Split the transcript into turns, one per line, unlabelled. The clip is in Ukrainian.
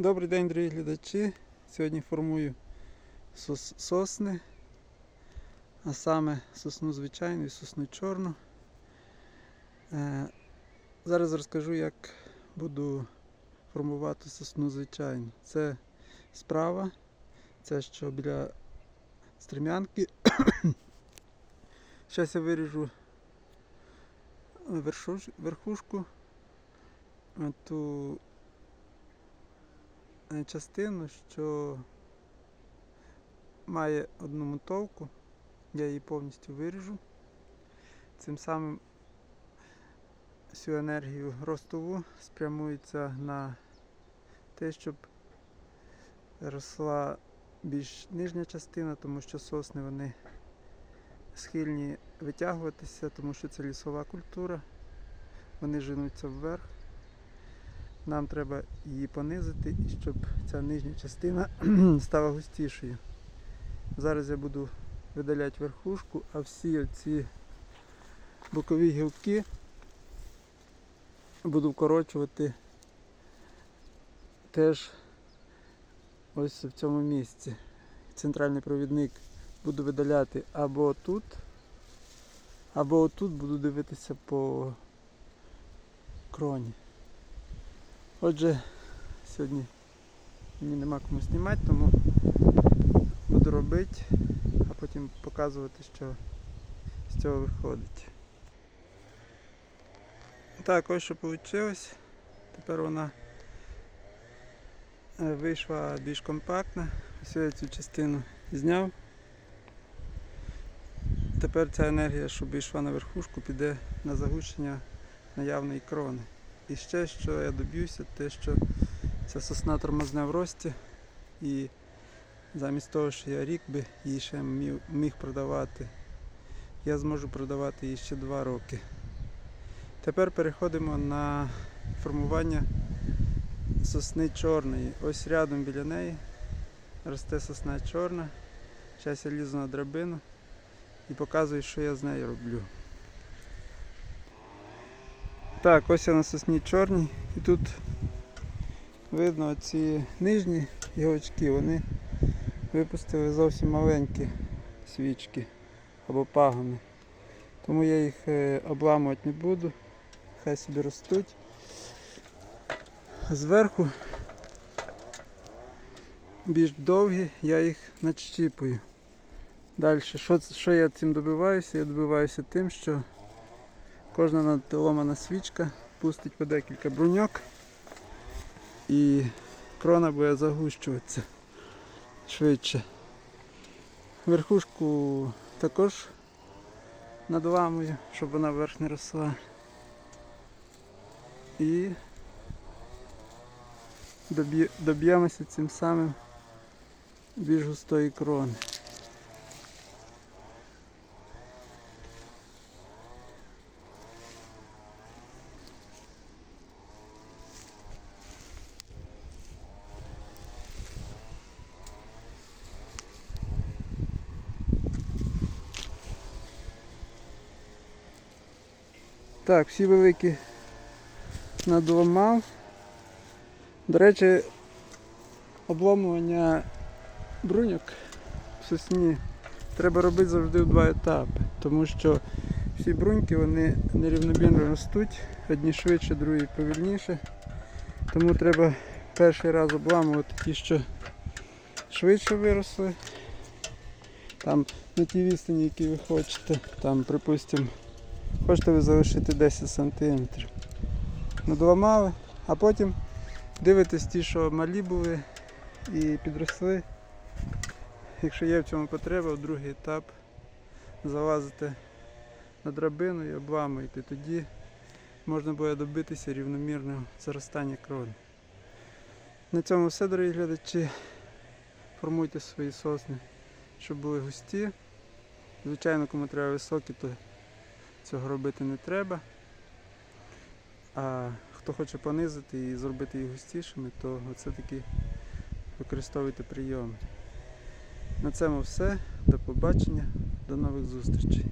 Добрий день, дорогі глядачі. Сьогодні формую сос- сосни, а саме сосну звичайну і сосну чорну. Е, Зараз розкажу, як буду формувати сосну звичайну. Це справа, це що біля стрімянки. Зараз я виріжу верхушку, ту частину, що має одну мотовку, я її повністю виріжу. Цим самим всю енергію ростову спрямується на те, щоб росла більш нижня частина, тому що сосни вони схильні витягуватися, тому що це лісова культура, вони женуться вверх. Нам треба її понизити, і щоб ця нижня частина стала густішою. Зараз я буду видаляти верхушку, а всі ці бокові гілки буду вкорочувати теж ось в цьому місці. Центральний провідник буду видаляти або тут, або отут буду дивитися по кроні. Отже, сьогодні мені нема кому знімати, тому буду робити, а потім показувати, що з цього виходить. Так, ось що вийшло. Тепер вона е, вийшла більш компактна. Ось я цю частину зняв. Тепер ця енергія, щоб йшла на верхушку, піде на загущення наявної крони. І ще що я доб'юся, те, що ця сосна тормозне в рості і замість того, що я рік би її ще міг, продавати, я зможу продавати її ще 2 роки. Тепер переходимо на формування сосни чорної. Ось рядом біля неї росте сосна чорна. Зараз я лізу на драбину і показую, що я з нею роблю. Так, ось я на сосні чорній і тут видно ці нижні гілочки, вони випустили зовсім маленькі свічки або пагони. Тому я їх е, обламувати не буду, хай собі ростуть. Зверху більш довгі, я їх начіпую. Далі, що, що я цим добиваюся? Я добиваюся тим, що кожна надломана свічка пустить по декілька бруньок і крона буде загущуватися швидше. Верхушку також надламую, щоб вона вверх не росла. І доб'ємося цим самим більш густої крони. Так, всі великі надламав. До речі, обломування бруньок в сосні треба робити завжди в два етапи, тому що всі бруньки вони нерівномірно ростуть, одні швидше, другі повільніше. Тому треба перший раз обламувати ті, що швидше виросли. Там на тій відстані, які ви хочете, там, припустимо, Хочете ви залишити 10 см. Надламали, а потім дивитесь ті, що малі були і підросли. Якщо є в цьому потреба, в другий етап залазите на драбину і обламуєте. Тоді можна буде добитися рівномірного заростання крони. На цьому все, дорогі глядачі. Формуйте свої сосни, щоб були густі. Звичайно, кому треба високі, то Цього робити не треба. А хто хоче понизити і зробити їх густішими, то оце таки використовуйте прийоми. На цьому все. До побачення, до нових зустрічей.